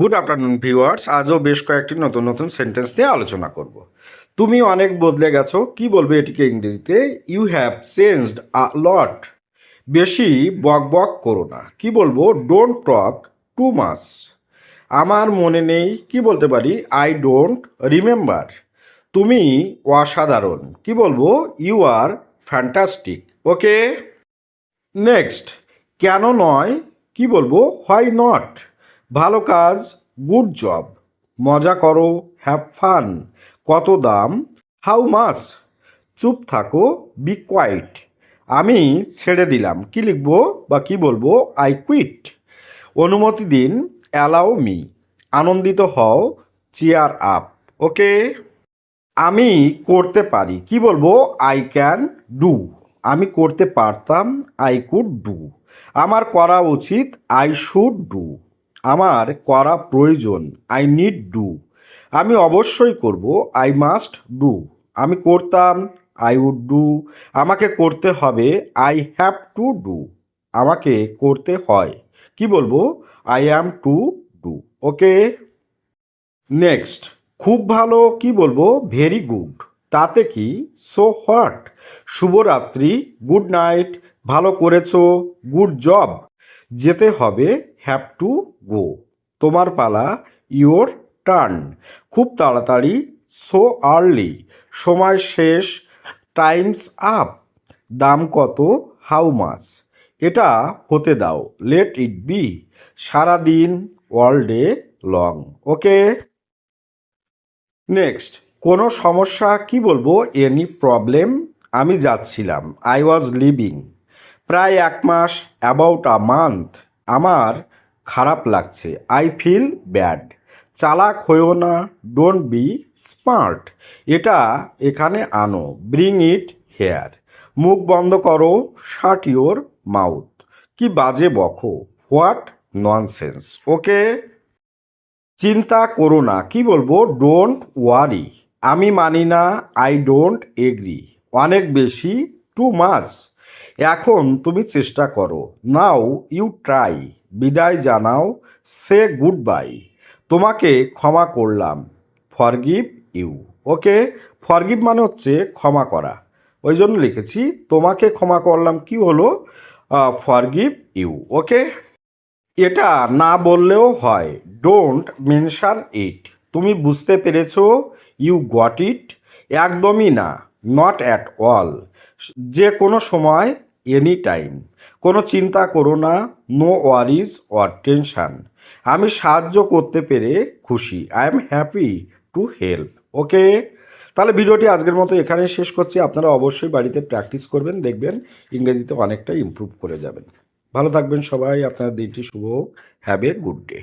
Good afternoon viewers আজও বেশ কয়েকটি নতুন নতুন সেন্টেন্স নিয়ে আলোচনা করব। তুমি অনেক বদলে গেছো, কি বলবে এটিকে ইংরেজিতে? You have changed a lot বেশি বক বক করো না। কি বলব? ডোন্ট টক টু মাস আমার মনে নেই, কি বলতে পারি? আই ডোন্ট রিমেম্বার তুমি অসাধারণ। কি বলব? You are fantastic okay next কেন নয়? কি বলব? হোয়াই নট ভালো কাজ, গুড জব। মজা করো হ্যাভ ফান কত দাম? হাউ মাস চুপ থাকো বি কোয়াইট আমি ছেড়ে দিলাম। কি লিখব বা কি বলব? আই কুইট অনুমতি দিন অ্যালাউ মি আনন্দিত হও চেয়ার আপ ওকে আমি করতে পারি। কি বলব? আই ক্যান ডু আমি করতে পারতাম আই কুড ডু আমার করা উচিত আই শুড ডু আমার করা প্রয়োজন। আই নিড ডু আমি অবশ্যই করব। আই মাস্ট ডু আমি করতাম। আই উড ডু আমাকে করতে হবে। আই হ্যাভ টু ডু আমাকে করতে হয়। কি বলব? I am to do okay next খুব ভালো। কি বলব? ভেরি গুড তাতে কি? সো হোয়াট শুভরাত্রি। গুড নাইট ভালো করেছ। গুড জব যেতে হবে হ্যাভ টু গো তোমার পালা ইওর টার্ন খুব তাড়াতাড়ি সো আর্লি সময় শেষ টাইমস আপ দাম কত হাউ মাছ এটা হতে দাও লেট ইট বি সারাদিন all day long okay next কোনো সমস্যা কি বলব? এনি প্রবলেম আমি যাচ্ছিলাম আই ওয়াজ লিভিং প্রায় এক মাস অ্যাবাউট আ মান্থ আমার খারাপ লাগছে। আই ফিল ব্যাড চালাক হয়েও না ডোন্ট বি স্মার্ট এটা এখানে আনো। ব্রিং ইট হেয়ার মুখ বন্ধ করো শার্ট ইওর মাউথ কি বাজে বখো হোয়াট ননসেন্স ওকে? চিন্তা করো না। কি বলব? ডোন্ট ওয়ারি আমি মানি না আই ডোন্ট এগ্রি অনেক বেশি টু মাস এখন তুমি চেষ্টা করো। Now, you try. বিদায় জানাও। সে গুড বাই তোমাকে ক্ষমা করলাম। Forgive you. ওকে? ফরগিভ মানে হচ্ছে ক্ষমা করা। ওই জন্য লিখেছি, তোমাকে ক্ষমা করলাম কি হলো? Forgive you. ওকে? এটা না বললেও হয়। Don't mention it. তুমি বুঝতে পেরেছ? You got it? একদমই না। Not at all. যে কোনো সময় এনি টাইম কোনো চিন্তা করো না নো ওয়ারিজ অর টেনশান আমি সাহায্য করতে পেরে খুশি। I am happy to help okay? তাহলে ভিডিওটি আজকের মতো এখানেই শেষ করছি। আপনারা অবশ্যই বাড়িতে প্র্যাকটিস করবেন, দেখবেন ইংরেজিতে অনেকটা ইমপ্রুভ করে যাবেন। ভালো থাকবেন সবাই। আপনার দিনটি শুভ হোক। Have a good day